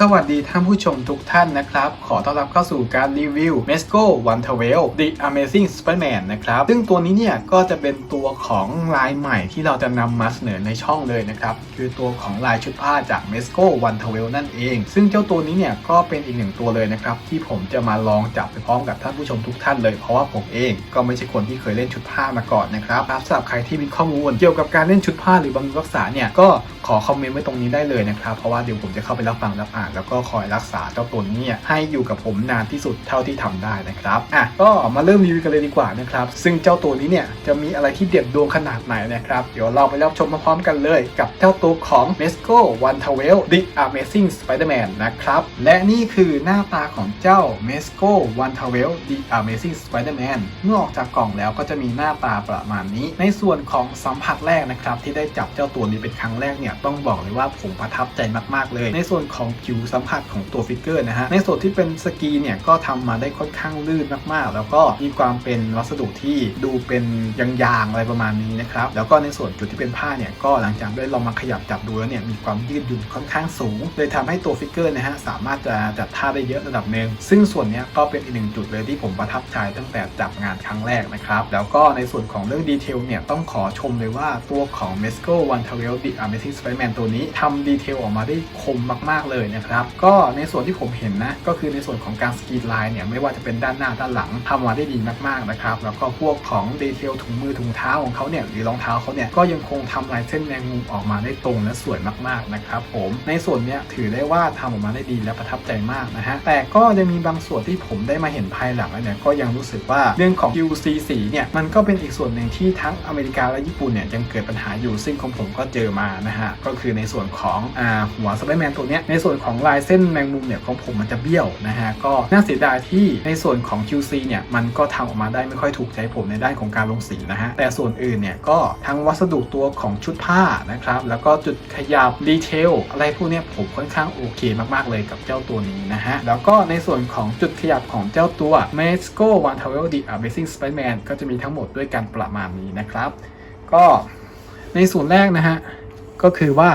สวัสดีท่านผู้ชมทุกท่านนะครับ ขอต้อนรับเข้าสู่การรีวิว m e s c o 112 The Amazing Spider-Man นะครับ ซึ่งตัวนี้เนี่ยก็จะเป็นตัวของลายใหม่ที่เราจะนำมาเสนอในช่องเลยนะครับ คือตัวของลายชุดผ้าจาก m e s c o 112 นั่นเอง ซึ่งเจ้าตัวนี้เนี่ยก็เป็นอีกหนึ่งตัวเลยนะครับ ที่ผมจะมาลองจับไปพร้อมกับท่านผู้ชมทุกท่านเลย เพราะว่าผมเองก็ไม่ใช่คนที่เคยเล่นชุดผ้ามาก่อนนะครับสำหรับใครที่มีข้อมูลเกี่ยวกับการเล่นชุดผ้าหรือบำรุงรักษาเนี่ยก็ขอคอมเมนต์ไว้ตรงนี้ได้เลยนะครับ เพราะว่าเดี๋ยวผมจะเข้าไปรับฟังรับอ่านแล้วก็คอยรักษาเจ้าตัวนี้ให้อยู่กับผมนานที่สุดเท่าที่ทำได้นะครับอะก็มาเริ่มรีวิวกันเลยดีกว่านะครับซึ่งเจ้าตัวนี้เนี่ยจะมีอะไรที่เด็ดดวงขนาดไหนนะครับเดี๋ยวเราไปรับชมพร้อมกันเลย กับเจ้าตัวของ m e s c o 112 The Amazing Spider-Man นะครับและนี่คือหน้าตาของเจ้า m e s c o 112 The Amazing Spider-Man เมื่อออกจากกล่องแล้วก็จะมีหน้าตาประมาณนี้ ในส่วนของสัมผัสแรกนะครับที่ได้จับเจ้าตัวนี้เป็นครั้งแรกเนี่ยต้องบอกเลยว่าผมประทับใจมากๆเลย ในส่วนของผิวสัมผัสของตัวฟิกเกอร์นะฮะในส่วนที่เป็นสกีเนี่ยก็ทำมาได้ค่อนข้างลื่นมากๆ แล้วก็มีความเป็นวัสดุที่ดูเป็นยางๆอะไรประมาณนี้นะครับแล้วก็ในส่วนจุดที่เป็นผ้าเนี่ยก็หลังจากได้ลองมาขยับจับดูแล้วเนี่ยมีความยืดหยุ่นค่อนข้างสูงเลยทำให้ตัวฟิกเกอร์นะฮะสามารถจะจัดท่าได้เยอะระดับหนึ่งซึ่งส่วนนี้ก็เป็นอีกหนึ่งจุดเลยที่ผมประทับใจตั้งแต่จับงานครั้งแรกนะครับแล้วก็ในส่วนของเรื่องดีเทลเนี่ยต้องขอชมเลยว่าตัวของ m e s c o 112 The Amazing Spider-Man ตัวนี้ทำดีเทลออกมาได้คมมากๆเลยนะครับก็ในส่วนที่ผมเห็นนะ ก็คือในส่วนของการสกรีนไลน์เนี่ยไม่ว่าจะเป็นด้านหน้าด้านหลังทำมาได้ดีมากๆนะครับ แล้วก็พวกของดีเทลถุงมือถุงเท้าของเขาเนี่ยหรือรองเท้าเขาเนี่ยก็ยังคงทำลายเส้นแมงมุมออกมาได้ตรงและสวยมากๆนะครับผมในส่วนเนี้ยถือได้ว่าทำออกมาได้ดีและประทับใจมากนะฮะแต่ก็ยังมีบางส่วนที่ผมได้มาเห็นภายหลังลเนี่ยก็ยังรู้สึกว่าเรื่องของ QC สีเนี่ยมันก็เป็นอีกส่วนหนึ่งที่ทั้งอเมริกาและญี่ปุ่นเนี่ยยังเกิดปัญหาอยู่ซึ่งของผมก็เจอมานะฮะก็คือในส่วนของอ่าหัวสไปแมนตัวเนี้ยในส่วนของลายเส้นแมงมุมเนี่ยของผมมันจะเบี้ยวนะฮะก็น่าเสียดายที่ในส่วนของ QC เนี่ยมันก็ทำออกมาได้ไม่ค่อยถูกใจผมในด้านของการลงสีนะฮะแต่ส่วนอื่นเนี่ยก็ทั้งวัสดุตัวของชุดผ้านะครับแล้วก็จุดขยับดีเทลอะไรพวกเนี้ยผมค่อนข้างโอเคมากๆเลยกับเจ้าตัวนี้นะฮะแล้วก็ในส่วนของจุดขยับของเจ้าตัว m e s c o 112 The Amazing Spider-Man ก็จะมีทั้งหมดด้วยกันประมาณนี้นะครับ ก็ในส่วนแรกนะฮะก็คือว่า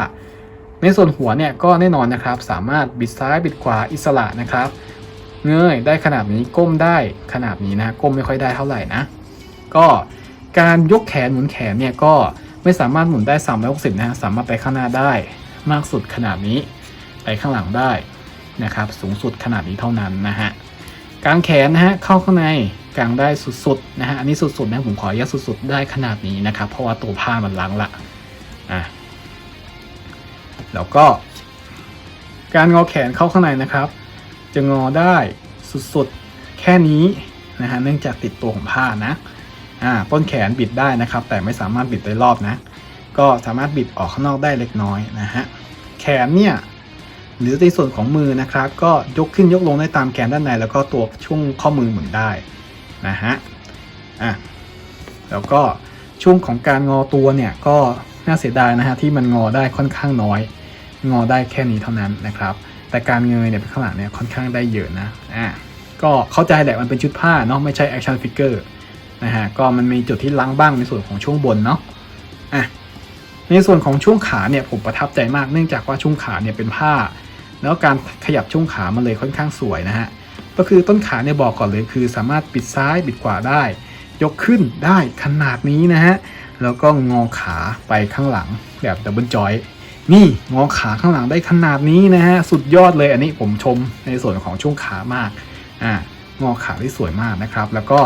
ในส่วนหัวเนี่ยก็แน่นอนนะครับ สามารถบิดซ้ายบิดขวาอิสระนะครับ เงยได้ขนาดนี้ก้มได้ขนาดนี้นะก้มไม่ค่อยได้เท่าไหร่นะ ก็การยกแขนหมุนแขนเนี่ยก็ไม่สามารถหมุนได้ 360 นะฮะสามารถไปข้างหน้าได้มากสุดขนาดนี้ ไปข้างหลังได้นะครับ สูงสุดขนาดนี้เท่านั้นนะฮะกางแขนนะฮะเข้าข้างในกางได้สุดๆนะฮะอันนี้สุดๆนะผมขออนุญาตสุดๆได้ขนาดนี้นะครับ เพราะว่าตัวผ้ามันล้างละอะ แล้วก็ การงอแขนเข้าข้างในนะครับ จะงอได้สุดๆแค่นี้นะฮะเนื่องจากติดตัวของผ้านะอ่าต้นแขนบิดได้นะครับ แต่ไม่สามารถบิดได้รอบนะ ก็สามารถบิดออกข้างนอกได้เล็กน้อยนะฮะแขนเนี่ยหรือในส่วนของมือนะครับ ก็ยกขึ้นยกลงได้ตามแกนด้านใน แล้วก็ตัวช่วงข้อมือหมุนได้นะฮะอะแล้วก็ช่วงของการงอตัวเนี่ยก็ น่าเสียดายนะฮะที่มันงอได้ค่อนข้างน้อย งอได้แค่นี้เท่านั้นนะครับ แต่การเงยเนี่ยเป็นข้างหลังเนี่ยค่อนข้างได้เยอะนะอ่าก็เข้าใจแหละมันเป็นชุดผ้าเนาะไม่ใช่แอคชั่นฟิกเกอร์นะฮะก็มันมีจุดที่ล้างบ้างในส่วนของช่วงบนเนาะอะในส่วนของช่วงขาเนี่ยผมประทับใจมากเนื่องจากว่าช่วงขาเนี่ยเป็นผ้า แล้วการขยับช่วงขามันเลยค่อนข้างสวยนะฮะก็คือต้นขาเนี่ยบอกก่อนเลยคือ สามารถปิดซ้ายบิดขวาได้ ยกขึ้นได้ขนาดนี้นะฮะ แล้วก็งอขาไปข้างหลังแบบดับเบิลจอยนี่งอขาข้างหลังได้ขนาดนี้นะฮะสุดยอดเลยอันนี้ผมชมในส่วนของช่วงขามากอ่างอขาได้สวยมากนะครับ แล้วก็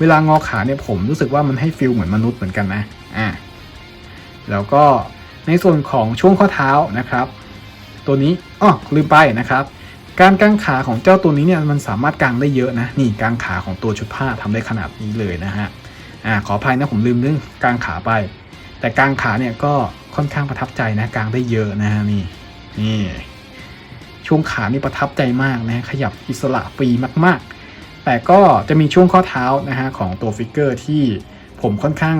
เวลางอขาเนี่ยผมรู้สึกว่ามันให้ฟิลเหมือนมนุษย์เหมือนกันนะอ่าแล้วก็ในส่วนของช่วงข้อเท้านะครับ ตัวนี้อ้อลืมไปนะครับ การกางขาของเจ้าตัวนี้เนี่ยมันสามารถกางได้เยอะนะนี่กางขาของตัวชุดผ้าทำได้ขนาดนี้เลยนะฮะ อ่าขออภัยนะผมลืมเรื่องกลางขาไป แต่กลางขาเนี่ยก็ค่อนข้างประทับใจนะกลางได้เยอะนะฮะนี่นี่ช่วงขานี่ประทับใจมากนะขยับอิสระฟรีมากๆ แต่ก็จะมีช่วงข้อเท้านะฮะของตัวฟิกเกอร์ที่ผมค่อนข้าง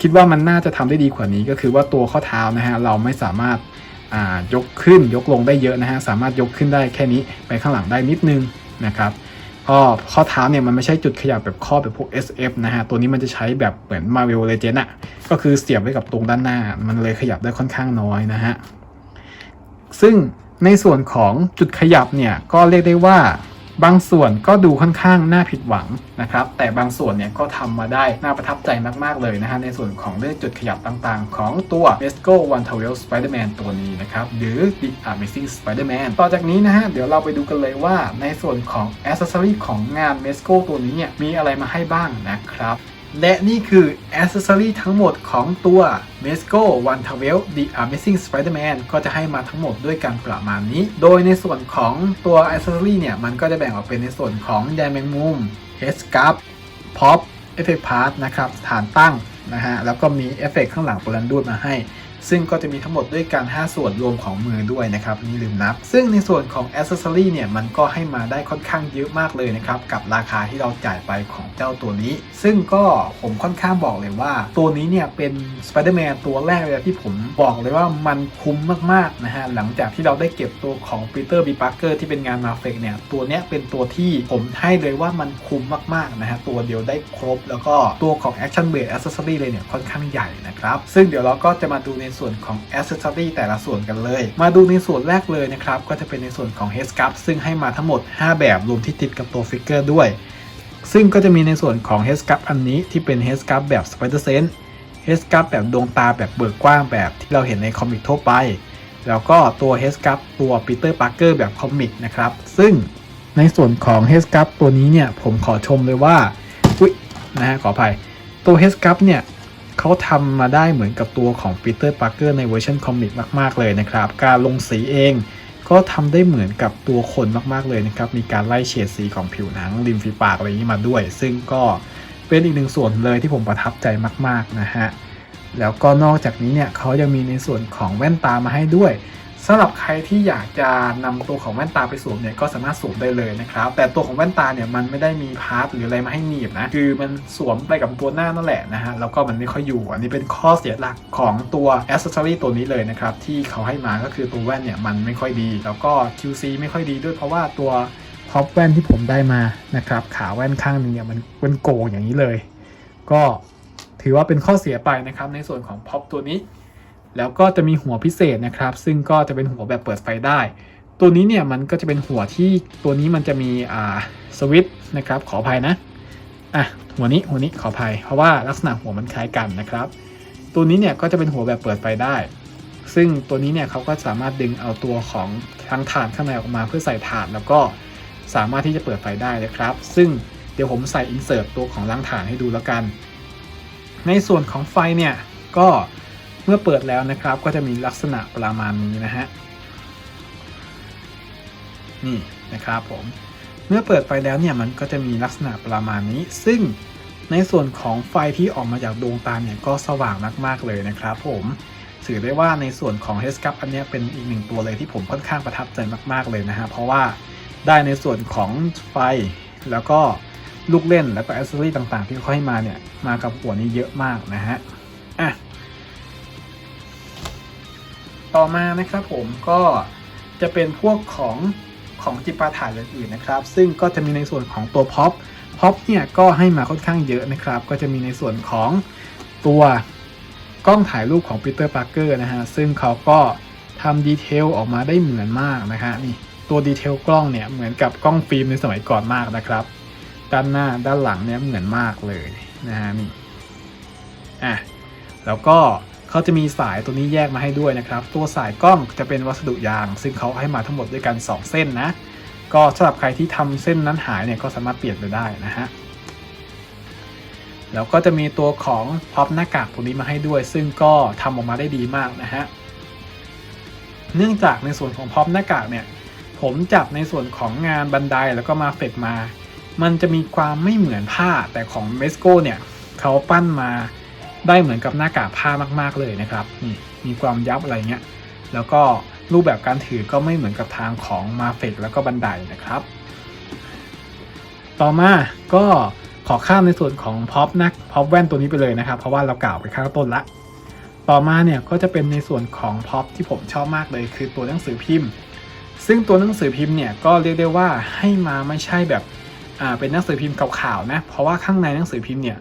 คิดว่ามันน่าจะทำได้ดีกว่านี้ก็คือว่าตัวข้อเท้านะฮะเราไม่สามารถายกขึ้นยกลงได้เยอะนะฮะสามารถยกขึ้นได้แค่นี้ไปข้างหลังได้นิดนึงนะครับ ก็ข้อเท้าเนี่ยมันไม่ใช่จุดขยับแบบข้อแบบพวก SF นะฮะ ตัวนี้มันจะใช้แบบเหมือน Marvel Legend อะก็คือเสียบไว้กับตรงด้านหน้า มันเลยขยับได้ค่อนข้างน้อยนะฮะ ซึ่งในส่วนของจุดขยับเนี่ยก็เรียกได้ว่า บางส่วนก็ดูค่อนข้างน่าผิดหวังนะครับ แต่บางส่วนเนี่ยก็ทำมาได้น่าประทับใจมาก ๆ เลยนะฮะในส่วนของเรื่องจุดขยับต่างๆ ของตัว m e s c o 112 Spider-Man ตัวนี้นะครับ หรือ The Amazing Spider-Man ต่อจากนี้นะฮะเดี๋ยวเราไปดูกันเลยว่าในส่วนของ Accessory ของงาน m e s c o ตัวนี้เนี่ยมีอะไรมาให้บ้างนะครับ และนี่คือ Accessory ทั้งหมดของตัว m e s c o 112 The Amazing Spider-Man ก็จะให้มาทั้งหมดด้วยกันประมาณนี้ โดยในส่วนของตัว Accessory เนี่ย มันก็จะแบ่งออกเป็นในส่วนของไดแมงมุม Head Scarf Pop Effect Part นะครับ ฐานตั้งนะฮะ แล้วก็มีเอฟเฟกข้างหลังโปรลันดูดมาให้ ซึ่งก็จะมีทั้งหมดด้วยกัน 5 ส่วนรวมของมือด้วยนะครับนี่ลืมนับ ซึ่งในส่วนของ Accessory เนี่ยมันก็ให้มาได้ค่อนข้างเยอะมากเลยนะครับกับราคาที่เราจ่ายไปของเจ้าตัวนี้ ซึ่งก็ผมค่อนข้างบอกเลยว่า ตัวนี้เนี่ยเป็น Spider-Man ตัวแรกเลยที่ผมบอกเลยว่ามันคุ้มมากๆนะฮะหลังจากที่เราได้เก็บตัวของ Peter B. Parker ที่เป็นงานมาเฟกเนี่ยตัวเนี้ยเป็นตัวที่ผมให้เลยว่ามันคุ้มมากๆนะฮะตัวเดียวได้ครบ แล้วก็ตัวของ Action Base Accessory เลยเนี่ยค่อนข้างใหญ่นะครับซึ่งเดี๋ยวเราก็จะมาดูในส่วนของ Accessory แต่ละส่วนกันเลย มาดูในส่วนแรกเลยนะครับ ก็จะเป็นในส่วนของ Head Scarf ซึ่งให้มาทั้งหมด 5 แบบรวมที่ติดกับตัวฟิกเกอร์ด้วย ซึ่งก็จะมีในส่วนของ Head Scarf อันนี้ที่เป็น Head Scarf แบบ Spider Sense Head Scarf แบบดวงตาแบบเบิกกว้างแบบที่เราเห็นในคอมิกทั่วไป แล้วก็ตัว Head Scarf ตัว Peter Parker แบบคอมิกนะครับ ซึ่งในส่วนของ Head Scarf ตัวนี้เนี่ยผมขอชมเลยว่าอุ๊ยนะฮะขออภัยตัว Head Scarf เนี่ย เขาทำมาได้เหมือนกับตัวของฟิเตอร์ปาร์เกอร์ในเวอร์ชันคอมิกมาก ๆ เลยนะครับ การลงสีเองก็ทำได้เหมือนกับตัวคนมากๆเลยนะครับ มีการไล่เฉดสีของผิวหนังริมฝีปากอะไรนี้มาด้วย ซึ่งก็เป็นอีกหนึ่งส่วนเลยที่ผมประทับใจมาก ๆ นะฮะ แล้วก็นอกจากนี้เนี่ยเขายังมีในส่วนของแว่นตามาให้ด้วย สำหรับใครที่อยากจะนำตัวของแว่นตาไปสวมเนี่ยก็สามารถสวมได้เลยนะครับ แต่ตัวของแว่นตาเนี่ยมันไม่ได้มีพาร์ทหรืออะไรมาให้หนีบนะ คือมันสวมไปกับตัวหน้านั่นแหละนะฮะ แล้วก็มันไม่ค่อยอยู่ อันนี้เป็นข้อเสียหลักของตัว accessory ตัวนี้เลยนะครับ ที่เขาให้มาก็คือตัวแว่นเนี่ยมันไม่ค่อยดี แล้วก็ QC ไม่ค่อยดีด้วยเพราะว่าตัวท็อปแว่นที่ผมได้มานะครับขาแว่นข้างหนึงเนี่ยมันเป็นโกงอย่างนี้เลย ก็ถือว่าเป็นข้อเสียไปนะครับในส่วนของพ็อปตัวนี้ แล้วก็จะมีหัวพิเศษนะครับ ซึ่งก็จะเป็นหัวแบบเปิดไฟได้ ตัวนี้เนี่ยมันก็จะเป็นหัวที่ตัวนี้มันจะมีอ่าสวิตช์นะครับ ขออภัยนะอะหัวนี้หัวนี้ขออภัย เพราะว่าลักษณะหัวมันคล้ายกันนะครับ ตัวนี้เนี่ยก็จะเป็นหัวแบบเปิดไฟได้ ซึ่งตัวนี้เนี่ยเขาก็สามารถดึงเอาตัวของทั้งถ่านข้างในออกมาเพื่อใส่ถ่านแล้วก็สามารถที่จะเปิดไฟได้นะครับ ซึ่งเดี๋ยวผมใส่อินเสิร์ตตัวของล้างถ่านให้ดูแล้วกัน ในส่วนของไฟเนี่ยก็ เมื่อเปิดแล้วนะครับก็จะมีลักษณะประมาณนี้นะฮะนี่นะครับผมเมื่อเปิดไฟแล้วเนี่ยมันก็จะมีลักษณะประมาณนี้ ซึ่งในส่วนของไฟที่ออกมาจากดวงตาเนี่ยก็สว่างมากๆเลยนะครับผมถือได้ว่าในส่วนของ h e s c a p อันเนี้ยเป็นอีกหนึ่งตัวเลยที่ผมค่อนข้างประทับใจมากๆเลยนะฮะเพราะว่าได้ในส่วนของไฟแล้วก็ลูกเล่นแล้วก็แอสเซอรี่ต่างๆ ที่เขาให้มาเนี่ยมากับหัวนี้เยอะมากนะฮะอะ ต่อมานะครับผมก็จะเป็นพวกของของจิปาถะอื่นๆนะครับ ซึ่งก็จะมีในส่วนของตัวพ็อปพ็อปเนี่ยก็ให้มาค่อนข้างเยอะนะครับ ก็จะมีในส่วนของตัวกล้องถ่ายรูปของปีเตอร์ปาร์เกอร์นะฮะ ซึ่งเขาก็ทำดีเทลออกมาได้เหมือนมากนะฮะนี่ตัวดีเทลกล้องเนี่ยเหมือนกับกล้องฟิล์มในสมัยก่อนมากนะครับ ด้านหน้าด้านหลังเนี่ยเหมือนมากเลยนะฮะนี่อะแล้วก็ เขาจะมีสายตัวนี้แยกมาให้ด้วยนะครับ ตัวสายกล้องจะเป็นวัสดุยาง ซึ่งเขาให้มาทั้งหมดด้วยกัน 2 เส้นนะ ก็สำหรับใครที่ทำเส้นนั้นหายเนี่ยก็สามารถเปลี่ยนไปได้นะฮะแล้วก็จะมีตัวของพ็อปหน้ากากตัวนี้มาให้ด้วย ซึ่งก็ทำออกมาได้ดีมากนะฮะ เนื่องจากในส่วนของพ็อปหน้ากากเนี่ย ผมจับในส่วนของงานบันไดแล้วก็มาเฟกมา มันจะมีความไม่เหมือนผ้าแต่ของเมสโกเนี่ยเขาปั้นมา ได้เหมือนกับหน้ากากผ้ามากๆเลยนะครับนี่มีความยับอะไรเงี้ยแล้วก็รูปแบบการถือก็ไม่เหมือนกับทางของมาเฟกแล้วก็บันไดนะครับ ต่อมาก็ขอข้ามในส่วนของพ็อปนักพ็อปแว่นตัวนี้ไปเลยนะครับ เพราะว่าเรากล่าวไปข้างต้นละ ต่อมาเนี่ยก็จะเป็นในส่วนของพ็อปที่ผมชอบมากเลยคือตัวหนังสือพิมพ์ ซึ่งตัวหนังสือพิมพ์เนี่ยก็เรียกได้ว่าให้มาไม่ใช่แบบอ่าเป็นหนังสือพิมพ์ขาวๆนะ เพราะว่าข้างในหนังสือพิมพ์เนี่ย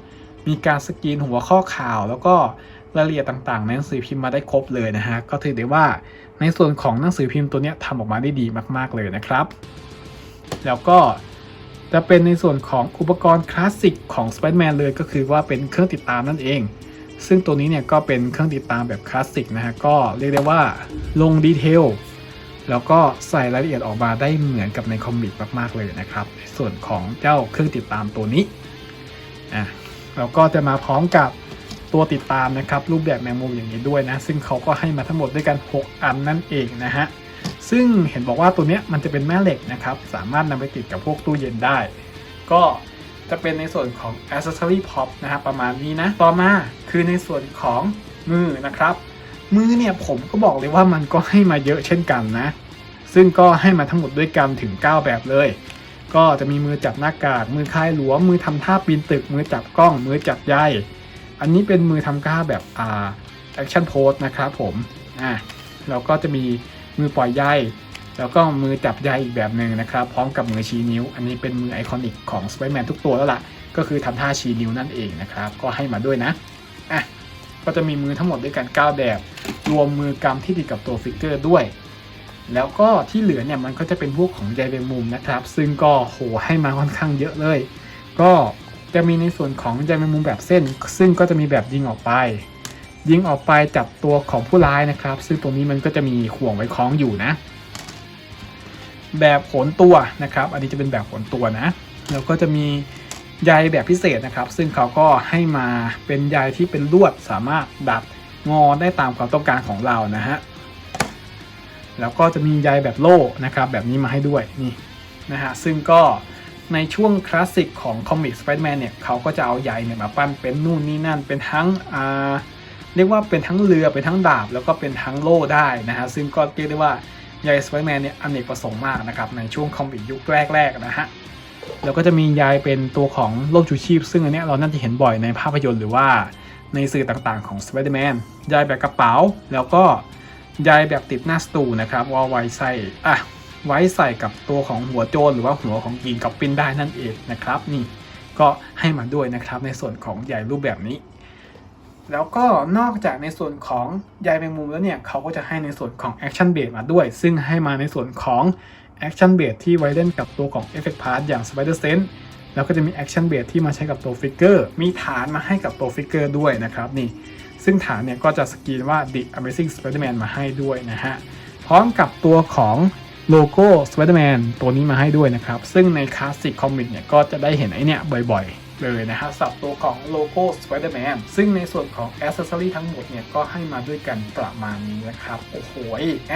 มีการสกรีนหัวข้อข่าว แล้วก็รายละเอียดต่างๆในหนังสือพิมพ์มาได้ครบเลยนะฮะ ก็ถือได้ว่าในส่วนของหนังสือพิมพ์ตัวนี้ทำออกมาได้ดีมากๆเลยนะครับ แล้วก็จะเป็นในส่วนของอุปกรณ์คลาสสิกของ Spider-Man เลยก็คือว่าเป็นเครื่องติดตามนั่นเอง ซึ่งตัวนี้เนี่ยก็เป็นเครื่องติดตามแบบคลาสสิกนะฮะ ก็เรียกได้ว่าลงดีเทลแล้วก็ใส่รายละเอียดออกมาได้เหมือนกับในคอมิกมาก ๆ เลยนะครับ ส่วนของเจ้าเครื่องติดตามตัวนี้อะ แล้วก็จะมาพร้อมกับตัวติดตามนะครับรูปแบบแมงมุมอย่างนี้ด้วยนะ ซึ่งเขาก็ให้มาทั้งหมดด้วยกัน 6 อันนั่นเองนะฮะซึ่งเห็นบอกว่าตัวเนี้ยมันจะเป็นแม่เหล็กนะครับ สามารถนำไปติดกับพวกตู้เย็นได้ ก็จะเป็นในส่วนของ accessory pop นะครับประมาณนี้นะ ต่อมาคือในส่วนของมือนะครับ มือเนี่ยผมก็บอกเลยว่ามันก็ให้มาเยอะเช่นกันนะ ซึ่งก็ให้มาทั้งหมดด้วยกันถึง 9 แบบเลย ก็จะมีมือจับหน้ากาก มือคลายหลวม มือทำท่าปีนตึก มือจับกล้อง มือจับใยอันนี้เป็นมือทำก้าแบบอ่า action pose นะครับผมอะแล้วก็จะมีมือปล่อยใยแล้วก็มือจับใยอีกแบบหนึ่งนะครับ พร้อมกับมือชี้นิ้ว อันนี้เป็นมือไอคอนิกของ Spider-Man ทุกตัวแล้วล่ะ ก็คือทำท่าชี้นิ้วนั่นเองนะครับ ก็ให้มาด้วยนะอะก็จะมีมือทั้งหมดด้วยกัน 9 แบบ รวมมือกำที่ติดกับตัวฟิกเกอร์ด้วย แล้วก็ที่เหลือเนี่ยมันก็จะเป็นพวกของใยแมงมุมนะครับ ซึ่งก็โหให้มาค่อนข้างเยอะเลย ก็จะมีในส่วนของใยแมงมุมแบบเส้น ซึ่งก็จะมีแบบยิงออกไป ยิงออกไปจับตัวของผู้ร้ายนะครับ ซึ่งตรงนี้มันก็จะมีห่วงไว้คล้องอยู่นะ แบบโหนตัวนะครับ อันนี้จะเป็นแบบโหนตัวนะ แล้วก็จะมีใยแบบพิเศษนะครับ ซึ่งเขาก็ให้มาเป็นใยที่เป็นลวดสามารถดัดงอได้ตามความต้องการของเรานะฮะ แล้วก็จะมีใยแบบโล่นะครับแบบนี้มาให้ด้วยนี่นะฮะซึ่งก็ในช่วงคลาสสิกของคอมิกสไปเดอร์แมนเนี่ยเขาก็จะเอาใยเนี่ยมาปั้นเป็นนู่นนี่นั่นเป็นทั้งอ่าเรียกว่าเป็นทั้งเรือเป็นทั้งดาบ แล้วก็เป็นทั้งโล่ได้นะฮะซึ่งก็เรียกได้ว่าใยสไปเดอร์แมนเนี่ยอเนกประสงค์มากนะครับในช่วงคอมิกยุคแรกๆนะฮะแล้วก็จะมียายเป็นตัวของร่มชูชีพ ซึ่งอันนี้เราน่าจะเห็นบ่อยในภาพยนตร์หรือว่าในสื่อต่างๆของ Spider-Man ยายแบบกระเป๋า แล้วก็ ยายแบบติดหน้าสตูนะครับว่าไว้ใส่อะไว้ใส่กับตัวของหัวโจรหรือว่าหัวของกีนกับปินได้นั่นเองนะครับ นี่ก็ให้มาด้วยนะครับในส่วนของใยรูปแบบนี้ แล้วก็นอกจากในส่วนของใยแมงมุมแล้วเนี่ยเขาก็จะให้ในส่วนของแอคชั่นเบ e มาด้วย ซึ่งให้มาในส่วนของแอคชั่นเบสที่ไว้เล่นกับตัวของ Effect Part อย่าง Spider Sense แล้วก็จะมีแอคชั่นเบสที่มาใช้กับตัวฟิกเกอร์มีฐานมาให้กับตัวฟิกเกอร์ด้วยนะครับนี่ ซึ่งฐานเนี่ยก็จะสกรีนว่า The Amazing Spider-Man มาให้ด้วยนะฮะ พร้อมกับตัวของโลโก้ Spider-Man ตัวนี้มาให้ด้วยนะครับ ซึ่งในคลาสสิกคอมิกเนี่ยก็จะได้เห็นไอเนี่ยบ่อยๆ เลยนะฮะสับตัวของโลโก้ Spider-Man ซึ่งในส่วนของ Accessory ทั้งหมดเนี่ยก็ให้มาด้วยกันประมาณนี้นะครับ โอ้โห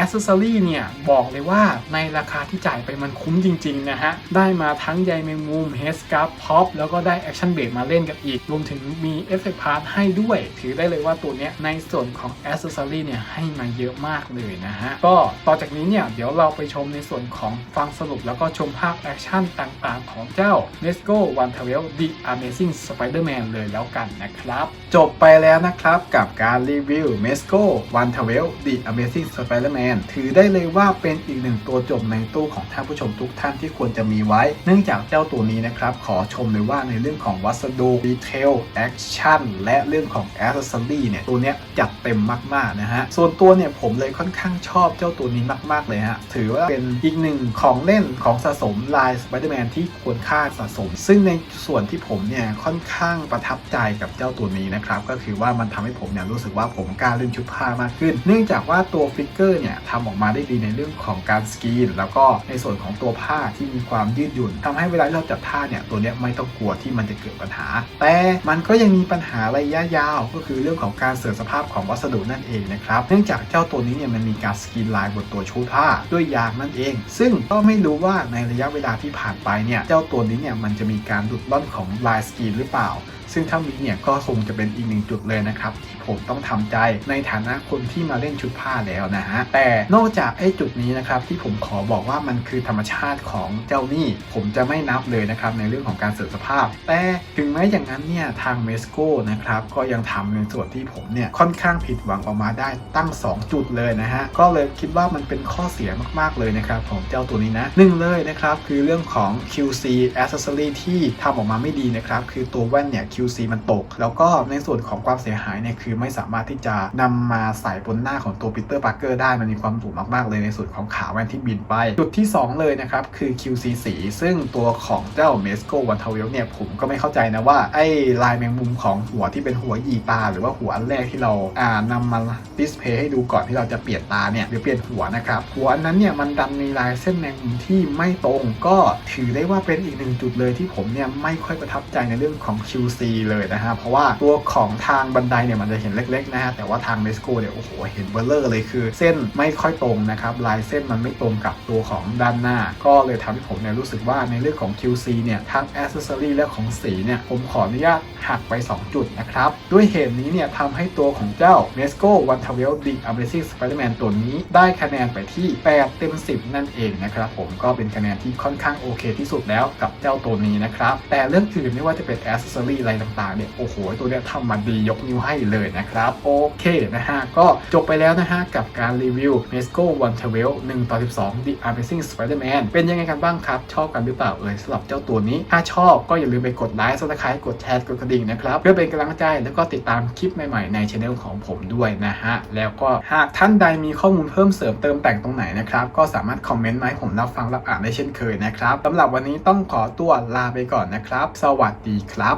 Accessory เนี่ยบอกเลยว่าในราคาที่จ่ายไปมันคุ้มจริง ๆ นะฮะ ได้มาทั้งใยแมงมุม Head Scarf Pop แล้วก็ได้ Action b a s มาเล่นกับอีก รวมถึงมี Effect Part ให้ด้วย ถือได้เลยว่าตัวเนี้ยในส่วนของ Accessory เนี่ยให้มาเยอะมากเลยนะฮะ ก็ต่อจากนี้เนี่ยเดี๋ยวเราไปชมในส่วนของฟังสรุปแล้วก็ชมภาพแอคชั่นต่างๆ ของเจ้า Let's Go One Travel The Amazing Spider-Man เลยแล้วกันนะครับ จบไปแล้วนะครับกับการรีวิว m e s c o One t w e l The Amazing Spider-Man ถือได้เลยว่าเป็นอีกหนึ่งตัวจบในตู้ของท่านผู้ชมทุกท่านที่ควรจะมีไว้ เนื่องจากเจ้าตัวนี้นะครับ ขอชมเลยว่าในเรื่องของวัสดุดีเทลแอคชั่นและเรื่องของ a อ c e s s o r y เนี่ยตัวเนี้ยจัดเต็มมากๆนะฮะ ส่วนตัวเนี่ยผมเลยค่อนข้างชอบเจ้าตัวนี้มาก ๆ เลยฮะ ถือว่าเป็นอีกหนึ่งของเล่นของสะสมลาย Spider-Man ที่ควรค่าสะสม ซึ่งในส่วนที่ผมเนี่ยค่อนข้างประทับใจกับเจ้าตัวนี้นะครับก็คือว่ามันทำให้ผมเนี่ยรู้สึกว่าผมกล้าเล่นชุดผ้ามากขึ้น เนื่องจากว่าตัวฟิกเกอร์เนี่ยทำออกมาได้ดีในเรื่องของการสกรีน แล้วก็ในส่วนของตัวผ้าที่มีความยืดหยุ่นทำให้เวลาเราจับผ้าเนี่ยตัวเนี้ยไม่ต้องกลัวที่มันจะเกิดปัญหา แต่มันก็ยังมีปัญหาระยะยาว ก็คือเรื่องของการเสื่อมสภาพของวัสดุนั่นเองนะครับเนื่องจากเจ้าตัวนี้เนี่ยมันมีการสกรีนลายบนตัวชุดผ้าด้วยยางนั่นเอง ซึ่งก็ไม่รู้ว่าในระยะเวลาที่ผ่านไปเนี่ยเจ้าตัวนี้เนี่ยมันจะมีการหลุดล่อนของลายสกรีนหรือเปล่าซึ่งถ้ามีเนี่ยก็คงจะเป็นอีกหนึ่งจุดเลยนะครับที่ผมต้องทำใจในฐานะคนที่มาเล่นชุดผ้าแล้วนะฮะแต่นอกจากไอ้จุดนี้นะครับที่ผมขอบอกว่ามันคือธรรมชาติของเจ้านี่ผมจะไม่นับเลยนะครับในเรื่องของการเสื่อมสภาพ แต่ถึงแม้อย่างนั้นเนี่ยทางเมสโก้นะครับก็ยังทำในส่วนที่ผมเนี่ยค่อนข้างผิดหวังออกมาได้ตั้ง 2 จุดเลยนะฮะก็เลยคิดว่ามันเป็นข้อเสียมากๆเลยนะครับของเจ้าตัวนี้นะหนึ่งเลยนะครับคือเรื่องของ QC accessory ที่ทำออกมาไม่ดีนะครับคือตัวแว่นเนี่ย QC มันตก แล้วก็ในส่วนของความเสียหายเนี่ยคือไม่สามารถที่จะนำมาใส่บนหน้าของตัวปีเตอร์ปาร์เกอร์ได้มันมีความสูงมากๆเลยในส่วนของขาแว่นที่บินไป จุดที่ 2 เลยนะครับ คือ QC สีซึ่งตัวของเจ้า m e s c o 1 2 1เวลเนี่ยผมก็ไม่เข้าใจนะว่า ไอ้ลายแมงมุมของหัวที่เป็นหัวยีตา หรือว่าหัวอันแรกที่เราอ่านำมาดิสเพย์ให้ดูก่อนที่เราจะเปลี่ยนตาเนี่ยหรือเปลี่ยนหัวนะครับหัวอันนั้นเนี่ยมันดันมีลายเส้นแมงมุมที่ไม่ตรง ก็ถือได้ว่าเป็นอีกหนึ่งจุดเลยที่ผมเนี่ยไม่ค่อยประทับใจในเรื่องของ QC เลยนะฮะเพราะว่าตัวของทางบันไดเนี่ยมันจะเห็นเล็กๆนะฮะแต่ว่าทาง m e s c o เนี่ยโอ้โหเห็นเบลเลอร์เลยคือเส้นไม่ค่อยตรงนะครับลายเส้นมันไม่ตรงกับตัวของด้านหน้า ก็เลยทำให้ผมเนี่ยรู้สึกว่าในเรื่องของ QC เนี่ยทั้ง Accessory และของสีเนี่ยผมขออนุญาตหักไป 2 จุดนะครับ ด้วยเหตุนี้เนี่ยทำให้ตัวของเจ้า m e s c o 1 2 1 The Amazing Spider-Man ตัวนี้ได้คะแนนไปที่ 8 เต็ม 10 นั่นเองนะครับผมก็เป็นคะแนนที่ค่อนข้างโอเคที่สุดแล้วกับเจ้าตัวนี้นะครับ แต่เรื่องอื่นไม่ว่าจะเป็น Accessory อะไรต่างๆเนี่ยโอ้โหตัวเนี้ยทำมาดียกนิ้วให้เลยนะครับ โอเคนะฮะ ก็จบไปแล้วนะฮะ กับการรีวิว m e s c o 1 2 1ต่อ12 The Amazing Spider-Man เป็นยังไงกันบ้างครับ ชอบกันหรือเปล่าเอ่ยสำหรับเจ้าตัวนี้ ถ้าชอบก็อย่าลืมไปกดไลค์ subscribe กดแชร์กดกระดิ่งนะครับ เพื่อเป็นกำลังใจแล้วก็ติดตามคลิปใหม่ๆในช anel ของผมด้วยนะฮะ แล้วก็หากท่านใดมีข้อมูลเพิ่มเสริมเติมแต่งตรงไหนนะครับก็สามารถคอมเมนต์มาให้ผมรับฟังรับอ่านได้เช่นเคยนะครับสำหรับวันนี้ต้องขอตัวลาไปก่อนนะครับ สวัสดีครับ